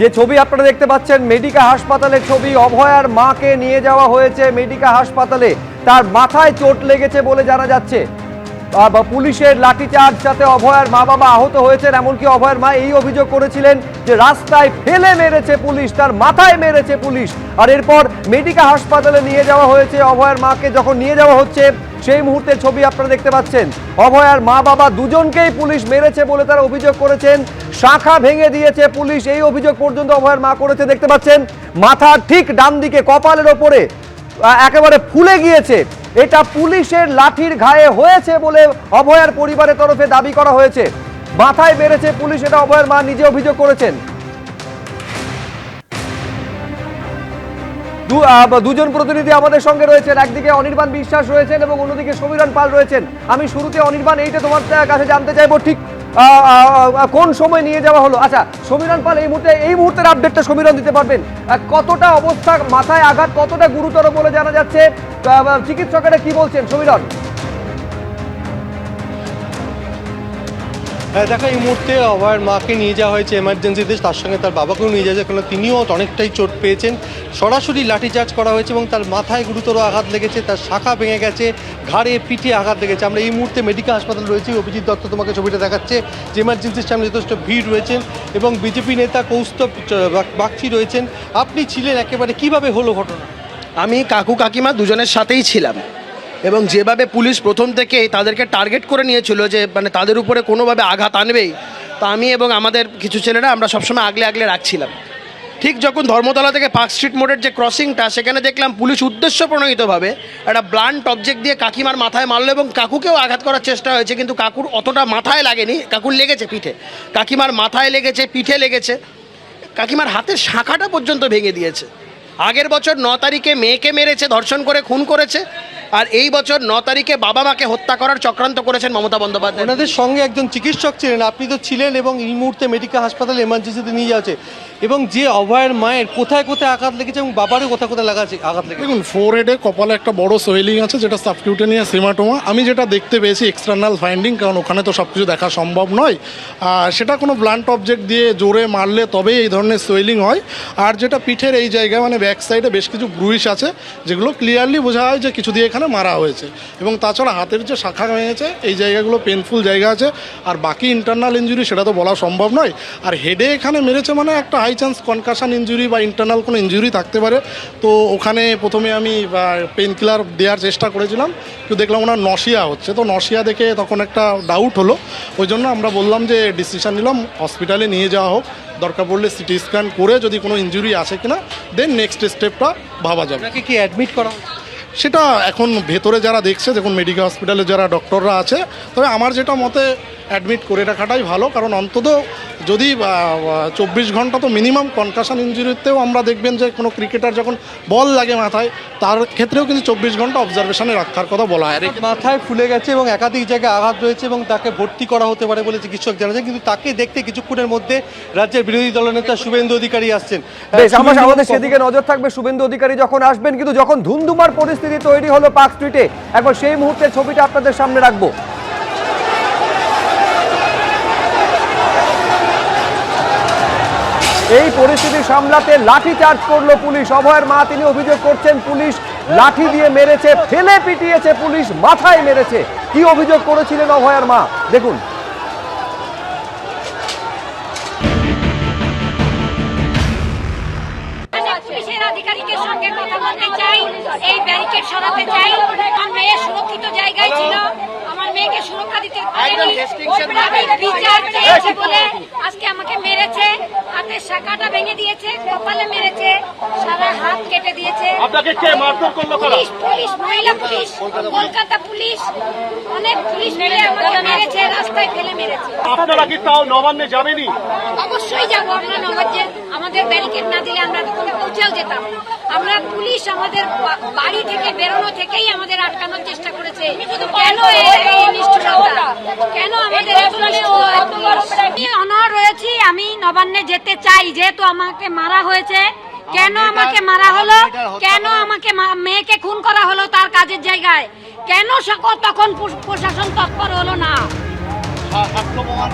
যে ছবি আপনারা দেখতে পাচ্ছেন, মেডিকা হাসপাতালের ছবি অভয়ার মাকে নিয়ে যাওয়া হয়েছে মেডিকা হাসপাতালে। তার মাথায় চোট লেগেছে বলে জানা যাচ্ছে। পুলিশের লাঠিচার্জ সাথে অভয়ার মা বাবা আহত হয়েছেন, এমনকি অভয়ার মা এই অভিযোগ করেছিলেন যে রাস্তায় ফেলে মেরেছে পুলিশ, তার মাথায় মেরেছে পুলিশ। আর এরপর মেডিকা হাসপাতালে নিয়ে যাওয়া হয়েছে অভয়ার মাকে, যখন নিয়ে যাওয়া হচ্ছে, সেই মুহূর্তে ছবি আপনারা দেখতে পাচ্ছেন। অভয়ার মা বাবা দুজনকেই পুলিশ মেরেছে বলে তারা অভিযোগ করেছেন। শাখা ভেঙে দিয়েছে পুলিশ। এই অভিযোগ পর্যন্ত অভয়ার মা করেছে, দেখতে পাচ্ছেন। মাথার ঠিক ডান দিকে, কপালের ওপরে একেবারে ফুলে গিয়েছে। এটা পুলিশের লাঠির ঘায়ে হয়েছে বলে অভয়ার পরিবারের তরফে দাবি করা হয়েছে। মাথায় বেড়েছে পুলিশ, এটা অভয়ার মা নিজে অভিযোগ করেছেন। দুজন প্রতিনিধি আমাদের সঙ্গে রয়েছেন। একদিকে অনির্বাণ বিশ্বাস রয়েছেন এবং অন্যদিকে সমীরণ পাল রয়েছেন। আমি শুরুতে অনির্বাণ, এইটা তোমার কাছে জানতে চাইব, ঠিক কোন সময় নিয়ে যাওয়া হলো? আচ্ছা সমীরণ পাল, এই মুহূর্তে, এই মুহূর্তের আপডেটটা সমীরণ দিতে পারবেন। কতটা অবস্থা, মাথায় আঘাত কতটা গুরুতর বলে জানা যাচ্ছে? চিকিৎসকেরা কি বলছেন, সমীরণ? দেখো, এই মুহূর্তে অভয়ের মাকে নিয়ে যাওয়া হয়েছে এমার্জেন্সিতে তার সঙ্গে তার বাবাকেও নিয়ে যাওয়া কারণ তিনিও অনেকটাই চোট পেয়েছেন। সরাসরি লাঠিচার্জ করা হয়েছে এবং তার মাথায় গুরুতর আঘাত লেগেছে, তার শাখা ভেঙে গেছে, ঘাড়ে পিঠে আঘাত লেগেছে। আমরা এই মুহূর্তে মেডিকেল হাসপাতাল রয়েছি। অভিজিৎ দত্ত তোমাকে ছবিটা দেখাচ্ছে। যে এমার্জেন্সির সামনে যথেষ্ট ভিড় রয়েছেন এবং বিজেপি নেতা কৌস্তব বাগচি রয়েছেন। আপনি ছিলেন একেবারে কীভাবে হলো ঘটনা? আমি কাকু কাকিমা দুজনের সাথেই ছিলাম। এবং যেভাবে পুলিশ প্রথম থেকেই তাদেরকে টার্গেট করে নিয়েছিল যে মানে তাদের উপরে কোনোভাবে আঘাত আনবেই, তা আমি এবং আমাদের কিছু ছেলেরা আমরা সবসময় আগলে আগলে রাখছিলাম। ঠিক যখন ধর্মতলা থেকে পার্ক স্ট্রিট মোড়ের যে ক্রসিংটা, সেখানে দেখলাম পুলিশ উদ্দেশ্য প্রণোদিতভাবে একটা ব্লান্ট অবজেক্ট দিয়ে কাকিমার মাথায় মারলো এবং কাকুকেও আঘাত করার চেষ্টা হয়েছে, কিন্তু কাকুর অতটা মাথায় লাগেনি, কাকুর লেগেছে পিঠে। কাকিমার মাথায় লেগেছে, পিঠে লেগেছে। কাকিমার হাতের শাখাটা পর্যন্ত ভেঙে দিয়েছে। আগের বছর ন তারিখে মেয়েকে মেরেছে, ধর্ষণ করে, খুন করেছে। আর এই বছর ন তারিখে বাবা মাকে হত্যা করার চক্রান্ত করেছেন মমতা বন্দ্যোপাধ্যায়। ওনাদের সঙ্গে একজন চিকিৎসক ছিলেন। আপনি তো ছিলেন এবং এই মুহূর্তে মেডিকেল হাসপাতালে এমার্জেন্সিতে নিয়ে যাচ্ছে এবং যে অভয়ের মায়ের কোথায় কোথায় আঘাত লেগেছে এবং বাবারও কোথায় কোথায় লাগাছে আঘাত লেগেছে। দেখুন ফোর হেডে কপালে একটা বড় সোয়েলিং আছে যেটা সাবকিউটেনিয়াস হেমাটোমা আমি যেটা দেখতে পেয়েছি এক্সটার্নাল ফাইন্ডিং কারণ ওখানে তো সব কিছু দেখা সম্ভব নয়। আর সেটা কোনো ব্লান্ট অবজেক্ট দিয়ে জোরে মারলে তবেই এই ধরনের সোয়েলিং হয়। আর যেটা পিঠের এই জায়গায় মানে ব্যাক সাইডে বেশ কিছু ব্রুইশ আছে যেগুলো ক্লিয়ারলি বোঝা হয় যে কিছু দিয়ে এখানে মারা হয়েছে। এবং তাছাড়া হাতের যে শাখা ভেঙেছে, এই জায়গাগুলো পেনফুল জায়গা আছে। আর বাকি ইন্টারনাল ইঞ্জুরি সেটা তো বলা সম্ভব নয়। আর হেডে এখানে মেরেছে মানে একটা হাই চান্স কনকাশন ইঞ্জুরি বা ইন্টারনাল কোনো ইঞ্জুরি থাকতে পারে। তো ওখানে প্রথমে আমি পেন কিলার দেওয়ার চেষ্টা করেছিলাম। তো দেখলাম ওনার নশিয়া হচ্ছে। তো নশিয়া দেখে তখন একটা ডাউট হলো। ওই জন্য আমরা বললাম যে ডিসিশন নিলাম হসপিটালে নিয়ে যাওয়া হোক। দরকার পড়লে সিটি স্ক্যান করে যদি কোনো ইঞ্জুরি আসে কিনা দেন নেক্সট স্টেপটা ভাবা যাবে। কি অ্যাডমিট করা? সেটা এখন ভেতরে যারা দেখছে, দেখুন মেডিকেল হসপিটালে যারা ডক্টররা আছে, তবে আমার যেটা মতে অ্যাডমিট করে রাখাটাই ভালো কারণ অন্তত যদি চব্বিশ ঘণ্টা তো মিনিমাম কনকাশন ইঞ্জুরিতেও আমরা দেখবেন যে কোনো ক্রিকেটার যখন বল লাগে মাথায় তার ক্ষেত্রেও কিন্তু চব্বিশ ঘণ্টা অবজারভেশনে রাখার কথা বলা হয়। মাথায় ফুলে গেছে এবং একাধিক জায়গায় আঘাত রয়েছে এবং তাকে ভর্তি করা হতে পারে বলে চিকিৎসক জানাচ্ছেন কিন্তু তাকে দেখতে কিছুক্ষণের মধ্যে রাজ্যের বিরোধী দলনেতা শুভেন্দু অধিকারী আসছেন। বেশ আমাদের সেদিকে নজর থাকবে শুভেন্দু অধিকারী যখন আসবেন কিন্তু যখন ধুমধুমার পরিস্থিতি তৈরি হলো পার্ক স্ট্রিটে একবার সেই মুহূর্তের ছবিটা আপনাদের সামনে রাখব। এই পরিস্থিতি সামলাতে লাঠি চার্জ করল পুলিশ। অভয়ের মা, তিনি অভিযোগ করছেন, পুলিশ লাঠি দিয়ে মেরেছে, ফেলে পিটিয়েছে পুলিশ, মাথায় মেরেছে। কি অভিযোগ করেছিলেন অভয়ের মা? দেখুন। এই ব্যারিকেড সরাতে চাই। আমার মেয়ে সুরক্ষিত জায়গায় ছিল। আমার মেয়েকে সুরক্ষা দিতে পারেনি। বিচার চেয়েছে বলে আজকে আমাকে মেরেছে হাতের শাখাটা ভেঙে দিয়েছে কপালে মেরেছে সারা হাত কেটে দিয়েছে। আপনাকে কে মারধর করল পুলিশ পুলিশ মহিলা পুলিশ কলকাতা পুলিশ অনেক পুলিশ মিলে আমাকে মেরেছে। রাস্তায় ফেলে মেরেছে। আপনারা কি তাও নবান্নে যাবেনি? অবশ্যই যাব আমরা নবাজ্যের আমাদের ব্যারিকেড না দিলে আমরা তো কোনো পৌঁছেও যেতাম আমরা পুলিশ আমাদের বাড়ি থেকে বেরোনো থেকেই আমাদের আটকানোর চেষ্টা করেছে। কেন এই নিষ্ঠুরতা? কেন আমাদের আমি অনর রয়েছি আমি নবান্নে যেতে চাই যেহেতু আমাকে মারা হয়েছে। কেন আমাকে মারা হলো? কেন আমাকে মেয়েকে খুন করা হলো তার কাজের জায়গায়? কেন সকল তখন প্রশাসন তৎপর হলো না? আক্রমণ।